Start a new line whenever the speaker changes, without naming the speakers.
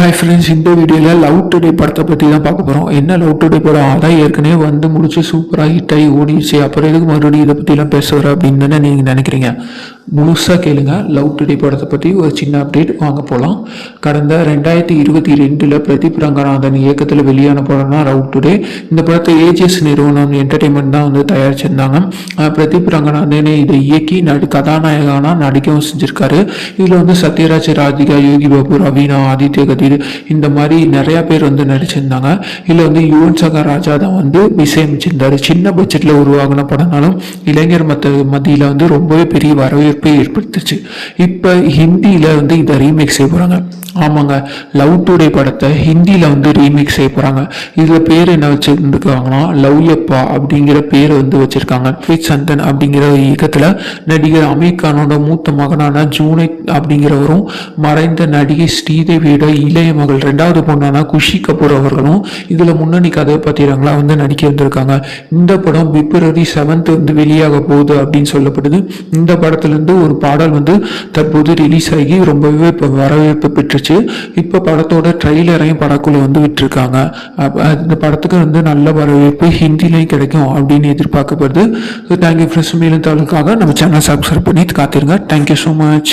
Hi friends இந்த வீடியோவில் love today படத்தை பற்றி தான் பார்க்க போகிறோம் என்ன லவ் டுடே படம்? அதான் ஏற்கனவே வந்து முடிச்சு சூப்பராக ஹிட் ஆகி ஓடிச்சு அப்புறம் எதுக்கு மறுபடியும் இதை பற்றிலாம் பேசுகிற அப்படின்னு தானே நீங்கள் நினைக்கிறீங்க? முழுசாக கேளுங்க. லவ் டுடே படத்தை பற்றி ஒரு சின்ன அப்டேட் வாங்க போகலாம் கடந்த ரெண்டாயிரத்தி இருபத்தி ரெண்டில் பிரதீப் ரங்கநாதன் இயக்கத்தில் வெளியான படம் தான் லவ் டுடே இந்த படத்தை ஏஜிஎஸ் நிறுவனம் என்டர்டெயின்மெண்ட் தான் வந்து தயாரிச்சிருந்தாங்க. பிரதீப் ரங்கநாதன் இதை இயக்கி நடி கதாநாயகனாக நடிக்கவும் செஞ்சிருக்காரு. இதில் வந்து சத்யராஜ் ராதிகா யோகி பாபு ரவீனா ஆதித்ய கதிர் இந்த மாதிரி நிறையா பேர் வந்து நடிச்சிருந்தாங்க. இதில் வந்து யுவன் சங்கர் ராஜா தான் வந்து இசையமைச்சிருந்தாரு சின்ன பட்ஜெட்டில் உருவாகின படம்னாலும் இளைஞர் மத்த மத்தியில் வந்து ரொம்பவே பெரிய வரவேற்பு ஏற்படுத்துச்சு. இப்போ ஹிந்தியில் வந்து இதை ரீமேக் செய்ய போகிறாங்க ஆமாங்க லவ் டுடே படத்தை ஹிந்தியில் வந்து ரீமேக் செய்ய போகிறாங்க இதில் பேர் என்ன வச்சுருந்துருக்காங்கன்னா லவ்யப்பா அப்படிங்கிற பேரை வந்து வச்சுருக்காங்க. ஃபிட் சந்தன் அப்படிங்கிற இயக்கத்தில் நடிகர் அமீர் கானோட மூத்த மகனான ஜூனை அப்படிங்கிறவரும் மறைந்த நடிகை ஸ்ரீதேவியோட இளைய மகள் ரெண்டாவது பொண்ணான குஷி கபூர் அவர்களும் இதில் முன்னணி கதாபாத்திரங்களா வந்து நடிக்க வந்திருக்காங்க. இந்த படம் பிப்ரவரி செவன்த் வந்து வெளியாக போகுது அப்படின்னு சொல்லப்படுது. இந்த படத்துலேருந்து ஒரு பாடல் வந்து தற்போது ரிலீஸ் ஆகி ரொம்பவே இப்போ வரவேற்பு பெற்றுச்சு. இப்போ படத்தோட ட்ரெய்லரையும் படக்குழு வந்து விட்டுருக்காங்க. இந்த படத்துக்கு வந்து நல்ல வரவேற்பு ஹிந்திலையும் கிடைக்கும் அப்படின்னு எதிர்பார்க்கப்படுது. தேங்க்யூ ஃப்ரெண்ட்ஸ் மேலும் தாளுக்காக நம்ம சேனல் சப்ஸ்கிரைப் பண்ணி காத்திருங்க. Thank you so much